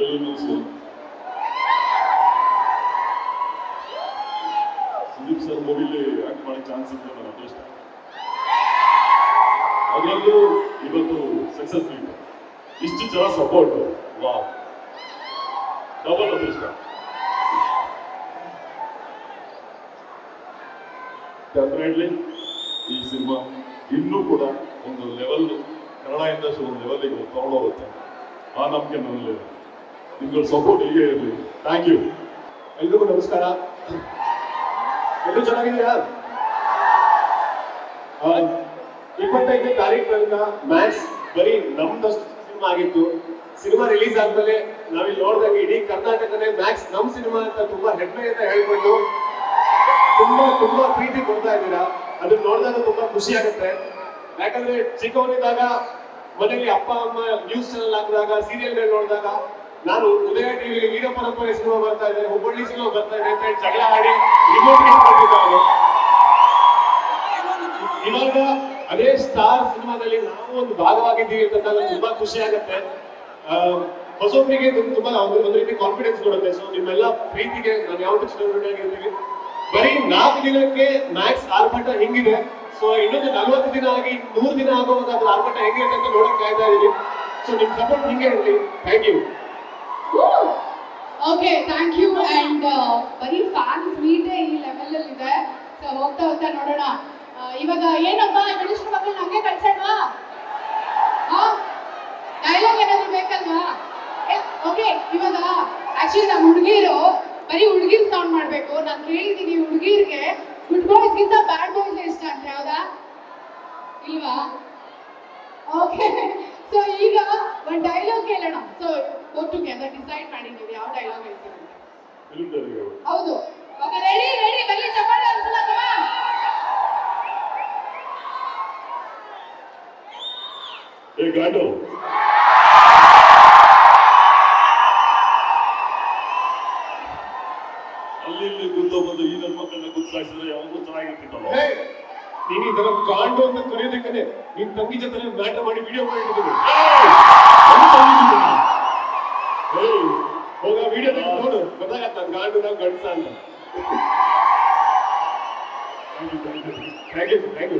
ನಿಲ್ಸು ಸುದೀಪ್ ಸರ್ ಮೂವಿಲಿ ಆಕ್ಟ್ ಮಾಡೋ ಚಾನ್ಸ್ ಇತ್ತು ನನ್ನ ಅದೃಷ್ಟ ಅದರಲ್ಲೂ ಇವತ್ತು ಸಕ್ಸಸ್ ಮೀಟ್ ಇಷ್ಟು ಜನ ಸಪೋರ್ಟ್ ವಾ ಡಬಲ್ ಅದೃಷ್ಟ ಡೆಫಿನೆಟ್ಲಿ ಈ ಸಿನಿಮಾ ಇನ್ನೂ ಕೂಡ ಒಂದು ಲೆವೆಲ್ ಕನ್ನಡ ಇಂಡಸ್ಟ್ರಿ ಒಂದು ಲೆವೆಲ್ಗೆ ತಗೊಂಡೋಗುತ್ತೆ. ಆ ನಂಬಿಕೆ ನನ್ನಲ್ಲಿದೆ ನಿಮ್ಗಳ ಸಪೋರ್ಟ್ ಹೀಗೆ ಇರಲಿ. ಥ್ಯಾಂಕ್ ಯು ಎಲ್ರಿಗೂ ನಮಸ್ಕಾರ. ಎಲ್ಲರೂ ಚೆನ್ನಾಗಿದ್ಯಾ ಇಪ್ಪತ್ತೈದನೇ ತಾರೀಕಿನ ಮ್ಯಾಕ್ಸ್ ಬರೀ ನಮ್ದಷ್ಟು ಸಿನಿಮಾ ಆಗಿತ್ತು. ಸಿನಿಮಾ ರಿಲೀಸ್ ಆದ್ಮೇಲೆ ನಾವಿಲ್ಲಿ ನೋಡಿದಾಗ ಇಡೀ ಕರ್ನಾಟಕನೇ ಮ್ಯಾಕ್ಸ್ ನಮ್ ಸಿನಿಮಾ ಅಂತ ತುಂಬಾ ಹೆಮ್ಮೆಯಿಂದ ಹೇಳ್ಕೊಂಡು ತುಂಬಾ ತುಂಬಾ ಪ್ರೀತಿ ಕೊಡ್ತಾ ಇದ್ದೀರಾ. ಅದನ್ನ ನೋಡಿದಾಗ ತುಂಬಾ ಖುಷಿ ಆಗುತ್ತೆ. ಯಾಕಂದ್ರೆ ಚಿಕ್ಕವನಿದ್ದಾಗ ಮನೆಯಲ್ಲಿ ಅಪ್ಪ, ಅಮ್ಮ ನ್ಯೂಸ್ ಚಾನಲ್ ಹಾಕಿದಾಗ ಸೀರಿಯಲ್ ನೋಡಿದಾಗ ನಾನು ಉದಯ ಟಿವಿಲಿ ವೀರ ಪರಂಪರೆ ಸಿನಿಮಾ ಬರ್ತಾ ಇದೆ, ಹುಬ್ಬಳ್ಳಿ ಸಿನಿಮಾ ಬರ್ತಾ ಇದೆ ಅಂತ ಜಗಳ ಆಡಿ ರಿಮೋಟ್ ಇವಾಗ ಅದೇ ಸ್ಟಾರ್ ಸಿನಿಮಾದಲ್ಲಿ ನಾವು ಒಂದು ಭಾಗವಾಗಿದ್ದೀವಿ ಅಂತ ನನಗೆ ತುಂಬಾ ಖುಷಿ ಆಗುತ್ತೆ. ಹೊಸೊಬ್ಬರಿಗೆ ತುಂಬಾ ಒಂದು ರೀತಿ ಕಾನ್ಫಿಡೆನ್ಸ್ ಕೊಡುತ್ತೆ. ಸೊ ನಿಮ್ಮೆಲ್ಲ ಪ್ರೀತಿಗೆ ನಾನು ಯಾವತ್ತೂ ಚಿತ್ರದುರ್ಗಿರ್ತೀವಿ ಬರೀ ನಾಲ್ಕು ದಿನಕ್ಕೆ ಮ್ಯಾಕ್ಸ್ ಆರ್ಭಟ ಹಿಂಗಿದೆ. ಸೊ ಇನ್ನೊಂದು ನಲ್ವತ್ತು ದಿನ ಆಗಿ ನೂರು ದಿನ ಆಗುವಾಗ ಅದ್ರ ಆರ್ಭಟ ಹೆಂಗಿರುತ್ತೆ ಅಂತ ನೋಡಕ್ ಕಾಯ್ತಾ ಇದೀವಿ ಸೊ ನಿಮ್ ಸಪೋರ್ಟ್ ಹಿಂಗೆ ಇರಲಿ. Thank you okay thank you and ಬರೀ ಫ್ಯಾನ್ಸ್ ಮೀಟೇ ಈ ಲೆವೆಲ್ ಅಲ್ಲಿ ಇದೆ. ಸೊ ಹೋಗ್ತಾ ಹೋಗ್ತಾ ನೋಡೋಣ. ಇವಾಗ ಏನಪ್ಪ ಗಣೇಶ್ ಮಕ್ಕಳು ಹಂಗೆ ಕಳ್ಸೋಣವಾ ಡೈಲಾಗ್ ಏನಾದ್ರು ಬೇಕಲ್ವಾ? ಓಕೆ ಇವಾಗ ಆಕ್ಚುಲಿ ನಮ್ಮ ಹುಡುಗಿರು, ಬರೀ ಹುಡುಗಿರ್ ಸೌಂಡ್ ಮಾಡಬೇಕು. ನಾನು ಕೇಳಿದ್ದೀನಿ ಹುಡುಗಿರ್ಗೆ. ಗುಡ್ ಬಾಯ್ಸ್ ಗಿಂತ ಬ್ಯಾಡ್ ಬಾಯ್ಸ್ ಇಷ್ಟ ಅಂತ ಹೌದಾ? ಇಲ್ವಾ? ಓಕೆ ಸೊ ಈಗ ಒಂದು ಡೈಲಾಗ್ ಕೇಳೋಣ ಸೊ ಒಟ್ಟು ಟುಗೆದರ್ ಡಿಸೈಡ್ ನೀವು ಯಾವ ಡೈಲಾಗ್ ಹೇಳ್ತೀರಿ ಹೌದು. ಓಕೆ ರೆಡಿ ರೆಡಿ ಬರ್ಲಿ ಚಪ್ಪಾಳೆ ಅನ್ಸಲ್ಲ ಕಮಾನ್ ಏ ಗಾಂಡು. ಅಲ್ಲಿ ಇಲ್ಲಿ ಗುದ್ದ ಬಂದು ಈ ನನ್ನ ಮಕ್ಕಳನ್ನ ಗುದ್ದಾಯಿಸಿದ್ರೆ ಯಾವಾಗೂ ಚೆನ್ನಾಗಿರ್ತಿತ್ತಲ್ಲ ನೀವು ಇದೆಲ್ಲ ಕಾಂಡು ಅಂತ ಕರೆಯೋದಕ್ಕೇ ನಿನ್ ತಂಗಿ ಜೊತೆ ಮ್ಯಾಟರ್ ಮಾಡಿ ವಿಡಿಯೋ ಮಾಡಿ ಹೋಗ ವಿಡಿಯೋ ನೋಡು. ಗೊತ್ತಾಗತ್ತ? ಕಾಂಡು ನಾವು ಗಂಡಸ ಅಂತ. Thank you thank you